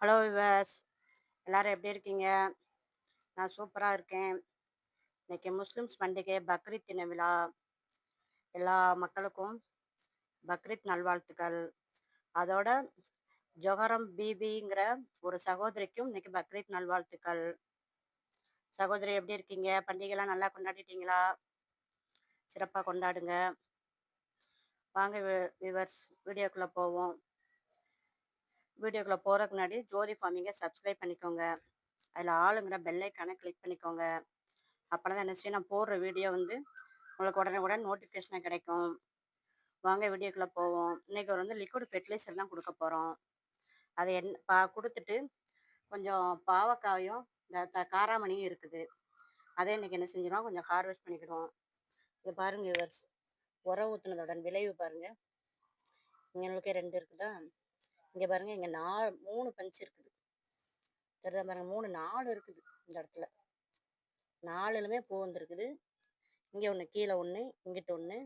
Hello viewers. எல்லாரும் எப்படி இருக்கீங்க? நான் சூப்பராக இருக்கேன். இன்றைக்கி முஸ்லிம்ஸ் பண்டிகை பக்ரீத் தின விழா. எல்லா மக்களுக்கும் பக்ரீத் நல்வாழ்த்துக்கள். அதோட ஜொஹரம் பிபிங்கிற ஒரு சகோதரிக்கும் இன்னைக்கு பக்ரீத் நல்வாழ்த்துக்கள். சகோதரி எப்படி இருக்கீங்க? பண்டிகைலாம் நல்லா கொண்டாடிட்டீங்களா? சிறப்பாக கொண்டாடுங்க. வாங்க விவர்ஸ் வீடியோக்குள்ளே போவோம். வீடியோக்குள்ளே போகிறதுக்கு முன்னாடி ஜோதி ஃபார்மிங்கை சப்ஸ்கிரைப் பண்ணிக்கோங்க. அதில் ஆளுங்கிற பெல்லைக்கான கிளிக் பண்ணிக்கோங்க. அப்போ தான் என்ன செய்யும் நான் போடுற வீடியோ வந்து உங்களுக்கு உடனே உடனே நோட்டிஃபிகேஷனாக கிடைக்கும். வாங்க வீடியோக்குள்ளே போவோம். இன்றைக்கி ஒரு வந்து லிக்விட் ஃபெர்டிலைசர் தான் கொடுக்க போகிறோம் அதை என் பா கொடுத்துட்டு கொஞ்சம் பாவக்காயும் இந்த த காராமணியும் இருக்குது. அதே இன்றைக்கி என்ன செஞ்சிடும் கொஞ்சம் ஹார்வெஸ்ட் பண்ணிக்கிடுவோம். இது பாருங்கள் இவர் உரம் ஊற்றுனதோட விளைவு பாருங்கள் எங்களுக்கே ரெண்டு இருக்குதா? இங்கே பாருங்கள் இங்கே நாலு மூணு பஞ்சு இருக்குது. தெரியுதா பாருங்கள் மூணு நாலு இருக்குது இந்த இடத்துல. நாலுலுமே பூ வந்துருக்குது. இங்கே ஒன்று கீழே ஒன்று இங்கிட்ட ஒன்று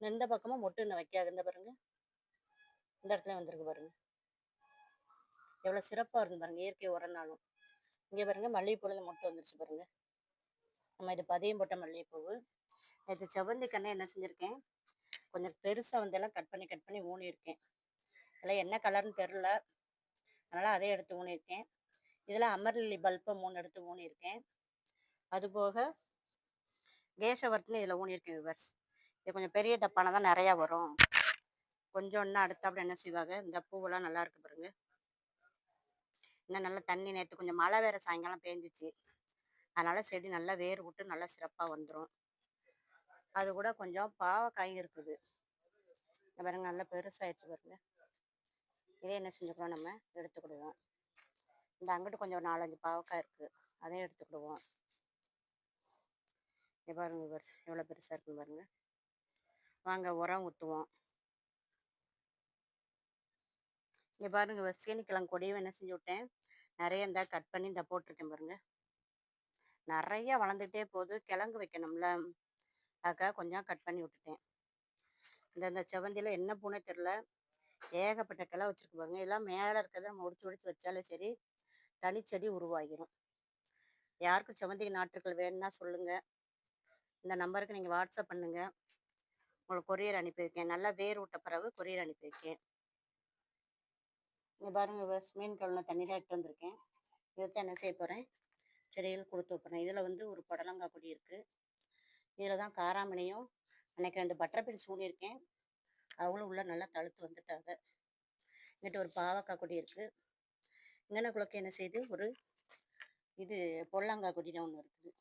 இந்த பக்கமும் மொட்டு ஒன்று வைக்காது. இந்த பாருங்க. இந்த இடத்துல வந்திருக்கு பாருங்கள் எவ்வளோ சிறப்பாக இருந்து பாருங்கள் இயற்கை உரனாலும் இங்கே பாருங்கள் மல்லிகைப்பூவில் மொட்டு வந்துருச்சு பாருங்கள் நம்ம இது பதியம் போட்ட மல்லிகைப்பூவு. நேற்று செவ்வந்தி கண்ணை என்ன செஞ்சுருக்கேன்? கொஞ்சம் பெருசாக வந்தெல்லாம் கட் பண்ணி கட் பண்ணி ஊனியிருக்கேன். இதில் என்ன கலர்னு தெரில. அதனால் அதே எடுத்து ஊனியிருக்கேன். இதில் அமர்லி பல்பை மூணு எடுத்து ஊனியிருக்கேன். அதுபோக கேசவர்த்தினு இதில் ஊனியிருக்கேன் விவர்ஸ். இது கொஞ்சம் பெரிய டப்பான தான் நிறையா வரும். கொஞ்சம் இன்னும் அடுத்தாப்புல என்ன செய்வாங்க? இந்த பூவெல்லாம் நல்லா இருக்கு பாருங்க. இன்னும் நல்லா தண்ணி நேற்று கொஞ்சம் மழை வேறு சாயங்காலம் பேஞ்சிச்சு. அதனால் செடி நல்லா வேர் விட்டு நல்லா சிறப்பாக வந்துடும் அது கூட கொஞ்சம் பாவக்காயும் இருக்குது. பாருங்க நல்லா பெருசாகிடுச்சு பாருங்க. இதே என்ன செஞ்சுக்கிறோம் நம்ம? எடுத்துக்கிடுவோம். இந்த அங்கிட்டு கொஞ்சம் நாலஞ்சு பாவக்காய் இருக்குது அதையும் எடுத்துக்கிடுவோம். இங்கே பாருங்க எவ்வளோ பெருசாக இருக்குன்னு பாருங்க. வாங்க உரம் ஊற்றுவோம் இங்கே பாருங்க இவர் கொடியும் என்ன செஞ்சு விட்டேன். நிறைய இந்த கட் பண்ணி இந்த போட்டிருக்கேன் பாருங்க. நிறைய வளர்ந்துக்கிட்டே போகுது. கிழங்கு வைக்கணும்ல. அதுக்காக கொஞ்சம் கட் பண்ணி விட்டுட்டேன். இந்த இந்த செவந்தியில் என்ன பூனே தெரில ஏகப்பட்ட கிளை வச்சுருக்குவாங்க எல்லாம் மேலே இருக்கிறத நம்ம ஒடிச்சு ஒடிச்சு வச்சாலும் சரி தனிச்செடி உருவாகிடும் யாருக்கும் செவந்திக்கு நாற்றுக்கள் வேணும்னா சொல்லுங்கள் இந்த நம்பருக்கு நீங்கள் வாட்ஸ்அப் பண்ணுங்கள் உங்களுக்கு கொரியர் அனுப்பி வைக்கேன். நல்லா வேர் விட்ட பிறகு கொரியர் அனுப்பி வைக்கேன். இங்கே பாருங்க மீன் கழுன தண்ணியில் எடுத்து வந்திருக்கேன். இதை என்ன செய்ய போகிறேன் செடிகள் கொடுத்து வைப்பேன். இதில் வந்து ஒரு புடலங்காய் கொடி இருக்குது இதில் தான் காராமணியும் அன்னைக்கு ரெண்டு பட்டர் பீன்ஸ் ஊனியிருக்கேன் அவளும் உள்ள நல்லா தழுத்து வந்துட்டாங்க. இங்கிட்ட ஒரு பாவக்காய் கொடி இருக்குது இங்கன குளக்கு என்ன செய்யுது ஒரு இது பொல்லாங்காய் கொடி தான் ஒன்று இருக்குது.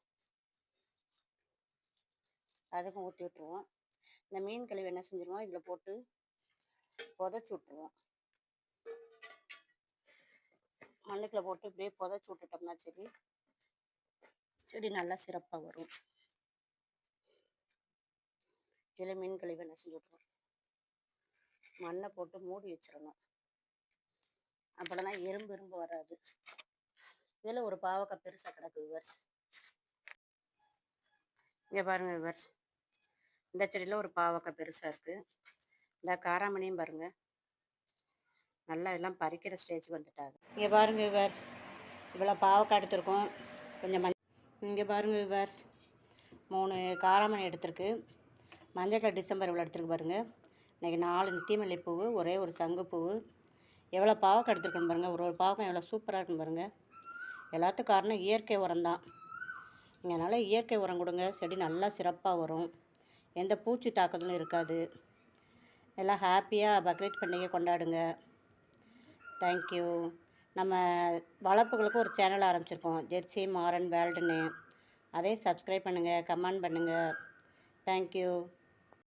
அதுக்கும் ஊற்றி விட்டுருவோம். இந்த மீன் கழிவு என்ன செஞ்சிருவோம்? இதில் போட்டு புதைச்சி விட்ருவோம் மண்ணுக்குள்ள போட்டு இப்படியே புதைச்சி விட்டுட்டோம்னா செடி செடி நல்லா சிறப்பாக வரும். இதில் மீன் கழிவு என்ன செஞ்சு விட்ருவோம் மண்ணை போட்டு மூடி வச்சிடணும் அப்படின்னா எறும்பு எறும்பு வராது. இதில் ஒரு பாவக்காய் பெருசாக கிடக்கு விவர்ஸ். இங்கே பாருங்கள் விவர்ஸ். இந்த செடியில் ஒரு பாவக்காய் பெருசாக இருக்குது இந்த காராமணியும் பாருங்கள் நல்லா எல்லாம் பறிக்கிற ஸ்டேஜுக்கு வந்துட்டாங்க. இங்கே பாருங்கள் விவர்ஸ். இவ்வளோ பாவக்காய் எடுத்திருக்கோம். கொஞ்சம் மஞ்சள் இங்கே பாருங்கள் விவர்ஸ். மூணு காராமணி எடுத்திருக்கு. மஞ்சள் கலர் டிசம்பர் இவ்வளோ எடுத்துருக்கு பாருங்கள் இன்றைக்கி நாலு நித்தியமல்லி பூ ஒரே ஒரு சங்குப்பூ எவ்வளோ பாவக்கம் எடுத்துருக்கணும் பாருங்கள் ஒரு ஒரு பாவக்கம் எவ்வளோ சூப்பராக இருக்குன்னு பாருங்கள் எல்லாத்துக்கும் காரணம் இயற்கை உரம் தான். நீங்கள் அதனால் இயற்கை உரம் கொடுங்க. செடி நல்லா சிறப்பாக வரும். எந்த பூச்சி தாக்குதலும் இருக்காது. எல்லாம் ஹாப்பியாக பக்ரீத் பண்டிகை கொண்டாடுங்க. தேங்க்யூ நம்ம வளர்ப்புகளுக்கு ஒரு சேனல் ஆரம்பிச்சிருக்கோம். ஜெர்சி மாறன் வேல்டுன்னு அதே சப்ஸ்கிரைப் பண்ணுங்கள் கமெண்ட் பண்ணுங்கள் தேங்க்யூ